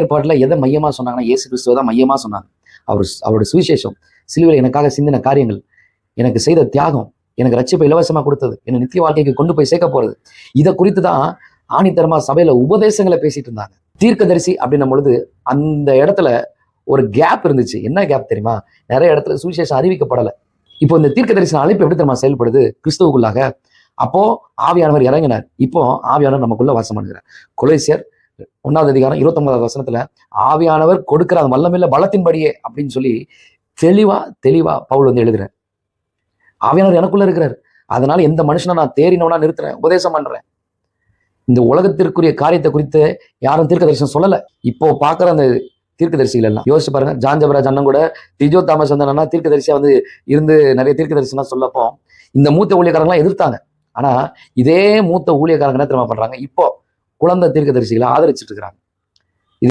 ஏற்பாட்டில் எதை மையமாக சொன்னாங்கன்னா இயேசு கிறிஸ்துவ தான் மையமாக சொன்னாங்க. அவர் அவருடைய சுவிசேஷம். சிலுவையில் எனக்காக சிந்தின காரியங்கள். எனக்கு செய்த தியாகம் எனக்கு ரட்சிப்பை இலவசமாக கொடுத்தது. என்னை நித்திய வாழ்க்கைக்கு கொண்டு போய் சேர்க்க போகிறது இதை குறித்து தான் ஆணித்தரமா சபையில் உபதேசங்களை பேசிட்டு இருந்தாங்க. தீர்க்கதரிசி அப்படின்னும் பொழுது அந்த இடத்துல ஒரு கேப் இருந்துச்சு. என்ன கேப் தெரியுமா? நிறைய இடத்துல சுவிசேஷம் அறிவிக்கப்படலை. இப்போ இந்த தீர்க்கதரிசன அழைப்பு எப்படி தெரியுமா செயல்படுது? கிறிஸ்துவுக்குள்ளாக. அப்போ ஆவியானவர் இறங்கினார். இப்போ ஆவியானவர் நமக்குள்ள வாசம் பண்ணுகிறார். கொலேசியர் ஒன்றாவது அதிகாரம் இருபத்தொன்பதாவது வசனத்துல ஆவியானவர் கொடுக்கிற அந்த வல்லமில்ல பலத்தின்படியே அப்படின்னு சொல்லி தெளிவா தெளிவா பவுல் வந்து எழுதுறார். ஆவியானவர் எனக்குள்ள இருக்கிறார். அதனால எந்த மனுஷனை நான் தேறினவனா நிறுத்துறேன் உபதேசம் பண்றேன். இந்த உலகத்திற்குரிய காரியத்தை குறித்து யாரும் தீர்க்க தரிசனம் சொல்லல. இப்போ பார்க்குற அந்த தீர்க்கதரிசிகள் எல்லாம் யோசிச்சு பாருங்க ஜான்ஜபராஜ் அண்ணன் கூட திஜோ தாமஸ் வந்து என்னன்னா தீர்க்கதரிசியா வந்து இருந்து நிறைய தீர்க்கதரிசனம் சொல்லப்போ இந்த மூத்த ஊழியக்காரங்களாம் எதிர்த்தாங்க. ஆனா இதே மூத்த ஊழியக்காரங்க என்ன திரும்ப பண்றாங்க? இப்போ குழந்தை தீர்க்கதரிசிகளை ஆதரிச்சிட்டு இருக்கிறாங்க.